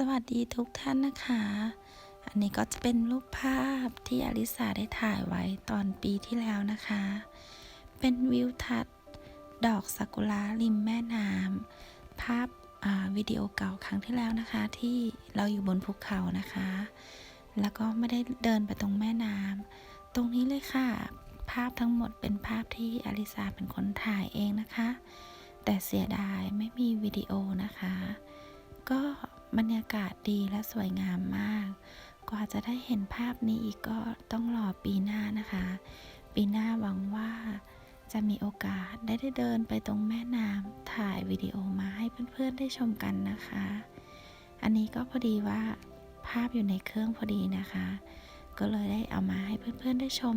สวัสดีทุกท่านนะคะ อันนี้ก็จะเป็นรูปภาพที่อลิสาได้ถ่ายไว้ตอนปีที่แล้วนะคะ เป็นวิวทัศน์ดอกซากุระริมแม่น้ำภาพวิดีโอเก่าครั้งที่แล้วนะคะ ที่เราอยู่บนภูเขานะคะ แล้วก็ไม่ได้เดินไปตรงแม่น้ำตรงนี้เลยค่ะ ภาพทั้งหมดเป็นภาพที่อลิสาเป็นคนถ่ายเองนะคะ แต่เสียดายไม่มีวิดีโอนะคะ ก็ บรรยากาศดีและสวยงามมาก กว่าจะได้เห็นภาพนี้อีกก็ต้องรอปีหน้านะคะ ปีหน้าหวังว่าจะมีโอกาสได้ได้เดินไปตรงแม่น้ำถ่ายวิดีโอมาให้เพื่อนๆได้ชมกันนะคะ อันนี้ก็พอดีว่าภาพอยู่ในเครื่องพอดีนะคะ ก็เลยได้เอามาให้เพื่อนๆได้ชม